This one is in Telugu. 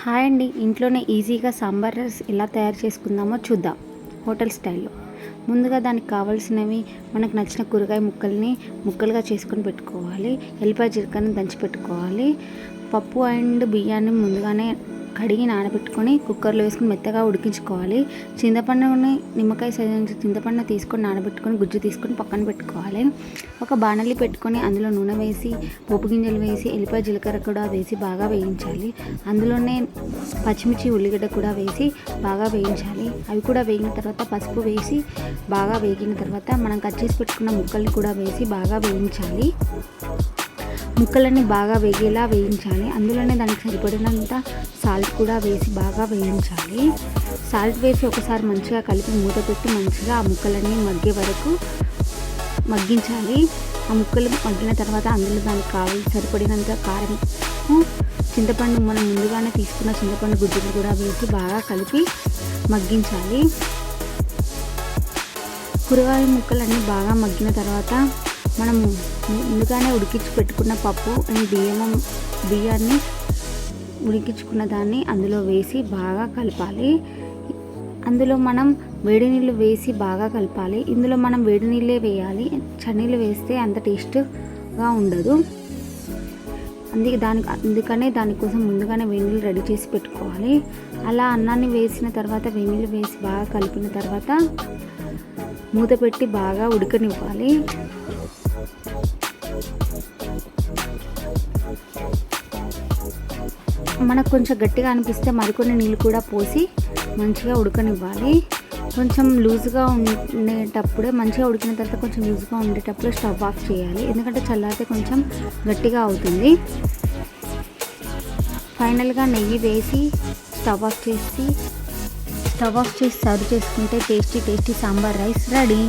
హాయ్ అండి. ఇంట్లోనే ఈజీగా సాంబార్ రైస్ ఎలా తయారు చేసుకుందామో చూద్దాం. హోటల్ స్టైల్లో. ముందుగా దానికి కావాల్సినవి మనకు నచ్చిన కూరగాయ ముక్కల్ని ముక్కలుగా చేసుకొని పెట్టుకోవాలి. ఎల్లిపాయ జీలకర్రని దంచి పెట్టుకోవాలి. పప్పు అండ్ బియ్యాన్ని ముందుగానే కడిగి నానబెట్టుకొని కుక్కర్లో వేసుకుని మెత్తగా ఉడికించుకోవాలి. చింతపండుని నిమ్మకాయ సైజు చింతపండు తీసుకొని నానబెట్టుకొని గుజ్జు తీసుకొని పక్కన పెట్టుకోవాలి. ఒక బాణలి పెట్టుకొని అందులో నూనె వేసి పోపు గింజలు వేసి ఎల్లిపాయ జీలకర్ర కూడా వేసి బాగా వేయించాలి. అందులోనే పచ్చిమిర్చి ఉల్లిగడ్డ కూడా వేసి బాగా వేయించాలి. అవి కూడా వేగిన తర్వాత పసుపు వేసి బాగా వేగిన తర్వాత మనం కట్ చేసి పెట్టుకున్న ముక్కల్ని కూడా వేసి బాగా వేయించాలి. ముక్కలన్నీ బాగా వేగేలా వేయించాలి. అందులోనే దానికి సరిపడినంత సాల్ట్ కూడా వేసి బాగా వేయించాలి. సాల్ట్ వేసి ఒకసారి మంచిగా కలిపి మూత పెట్టి మంచిగా ఆ ముక్కలన్నీ మగ్గే వరకు మగ్గించాలి. ఆ ముక్కలు మగ్గిన తర్వాత అందులో దానికి కావాలి సరిపడినంత కారం చింతపండు మనం ముందుగానే తీసుకున్న చింతపండు గుజ్జులు కూడా వేసి బాగా కలిపి మగ్గించాలి. కూరగాయ ముక్కలన్నీ బాగా మగ్గిన తర్వాత మనం ముందుగానే ఉడికించి పెట్టుకున్న పప్పు అండ్ బియ్యం బియ్యాన్ని ఉడికించుకున్న దాన్ని అందులో వేసి బాగా కలపాలి. అందులో మనం వేడి నీళ్ళు వేసి బాగా కలపాలి. ఇందులో మనం వేడి నీళ్ళే వేయాలి. చన్నీళ్ళు వేస్తే అంత టేస్ట్గా ఉండదు. అందుకే దానికి అందుకనే దానికోసం ముందుగానే వేడినీళ్ళు రెడీ చేసి పెట్టుకోవాలి. అలా అన్నాన్ని వేసిన తర్వాత వేడినీళ్ళు వేసి బాగా కలిపిన తర్వాత మూత పెట్టి బాగా ఉడకనివ్వాలి. మనకు కొంచెం గట్టిగా అనిపిస్తే మరికొన్ని నీళ్ళు కూడా పోసి మంచిగా ఉడకనివ్వాలి. కొంచెం లూజ్గా ఉండేటప్పుడే మంచిగా ఉడికిన తర్వాత కొంచెం లూజ్గా ఉండేటప్పుడు స్టవ్ ఆఫ్ చేయాలి. ఎందుకంటే చల్లారితే కొంచెం గట్టిగా అవుతుంది. ఫైనల్గా నెయ్యి వేసి స్టవ్ ఆఫ్ చేసి స్టవ్ ఆఫ్ చేసి సర్వ్ చేసుకుంటే tasty tasty sambar rice ready.